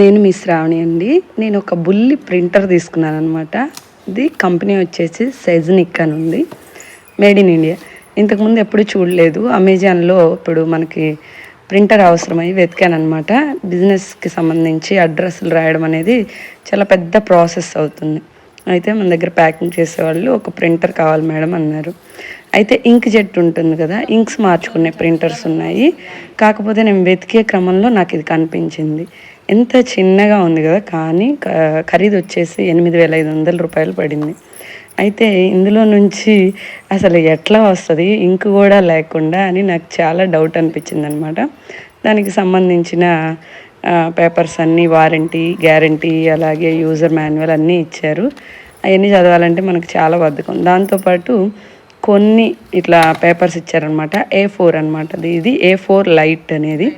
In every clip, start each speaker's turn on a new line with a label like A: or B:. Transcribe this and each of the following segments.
A: నేను మీ శ్రావణి అండి. నేను ఒక బుల్లి ప్రింటర్ తీసుకున్నాను అనమాట ఇది కంపెనీ వచ్చేసి సెజ్నిక్ అని ఉంది. Made in India. ఇంతకుముందు ఎప్పుడు చూడలేదు. అమెజాన్లో ఇప్పుడు మనకి ప్రింటర్ అవసరమై వెతికాను అనమాట బిజినెస్కి సంబంధించి అడ్రస్లు రాయడం అనేది చాలా పెద్ద ప్రాసెస్ అవుతుంది. అయితే మన దగ్గర ప్యాకింగ్ చేసేవాళ్ళు ఒక ప్రింటర్ కావాలి మేడం అన్నారు. అయితే ఇంక్ జెట్ ఉంటుంది కదా ఇంక్స్ మార్చుకునే ప్రింటర్స్ ఉన్నాయి. కాకపోతే నేను వెతికే క్రమంలో నాకు ఇది కనిపించింది. ఎంత చిన్నగా ఉంది కదా కానీ ఖరీదు వచ్చేసి ఎనిమిది వేల ఐదు వందల రూపాయలు పడింది. అయితే ఇందులో నుంచి అసలు ఎట్లా వస్తుంది ఇంక్ కూడా లేకుండా అని నాకు చాలా డౌట్ అనిపించింది అనమాట దానికి సంబంధించిన పేపర్స్ అన్నీ వారంటీ గ్యారంటీ అలాగే యూజర్ మాన్యువల్ అన్నీ ఇచ్చారు. అవన్నీ చదవాలంటే మనకు చాలా బద్ధకం. దాంతోపాటు కొన్ని ఇట్లా పేపర్స్ ఇచ్చారనమాట. ఏ ఫోర్ అనమాట ఇది ఏ ఫోర్ లైట్ అనేది.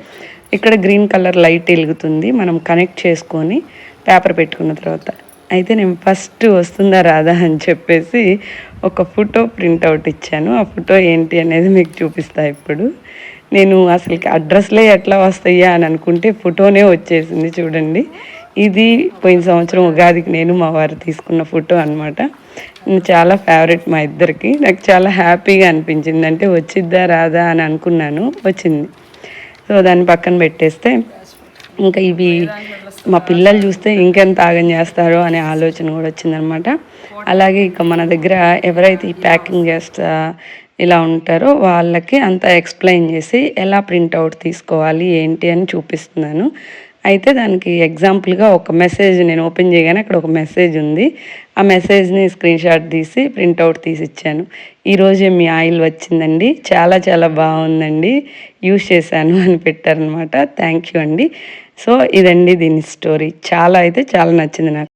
A: ఇక్కడ గ్రీన్ కలర్ లైట్ వెలుగుతుంది. మనం కనెక్ట్ చేసుకొని పేపర్ పెట్టుకున్న తర్వాత. అయితే నేను ఫస్ట్ వస్తుందా రాదా అని చెప్పేసి ఒక ఫోటో ప్రింట్అవుట్ ఇచ్చాను. ఆ ఫోటో ఏంటి అనేది మీకు చూపిస్తా ఇప్పుడు. నేను అసలుకి అడ్రస్లే ఎట్లా వస్తాయా అని అనుకుంటే ఫోటోనే వచ్చేసింది చూడండి. ఇది పోయిన సంవత్సరం ఉగాదికి నేను మా వారు తీసుకున్న ఫోటో అనమాట చాలా ఫేవరెట్ మా ఇద్దరికి. నాకు చాలా హ్యాపీగా అనిపించింది. అంటే వచ్చిద్దా రాదా అని అనుకున్నాను. వచ్చింది. సో దాన్ని పక్కన పెట్టేస్తే ఇంకా ఇవి మా పిల్లలు చూస్తే ఇంకెంత ఆగం చేస్తారో అనే ఆలోచన కూడా వచ్చిందనమాట. అలాగే ఇక మన దగ్గర ఎవరైతే ఈ ప్యాకింగ్ చేస్తా ఇలా ఉంటారో వాళ్ళకి అంతా ఎక్స్ప్లెయిన్ చేసి ఎలా ప్రింట్అవుట్ తీసుకోవాలి ఏంటి అని చూపిస్తున్నాను. అయితే దానికి ఎగ్జాంపుల్గా ఒక మెసేజ్ నేను ఓపెన్ చేయగానే అక్కడ ఒక మెసేజ్ ఉంది. ఆ మెసేజ్ని స్క్రీన్ షాట్ తీసి ప్రింట్అవుట్ తీసి ఇచ్చాను. ఈరోజే మీ ఆయిల్ వచ్చిందండి. చాలా చాలా బాగుందండి. యూస్ చేశాను అని పెట్టారనమాట. థ్యాంక్ యూ అండి. సో ఇదండి దీని స్టోరీ. చాలా అయితే చాలా నచ్చింది నాకు.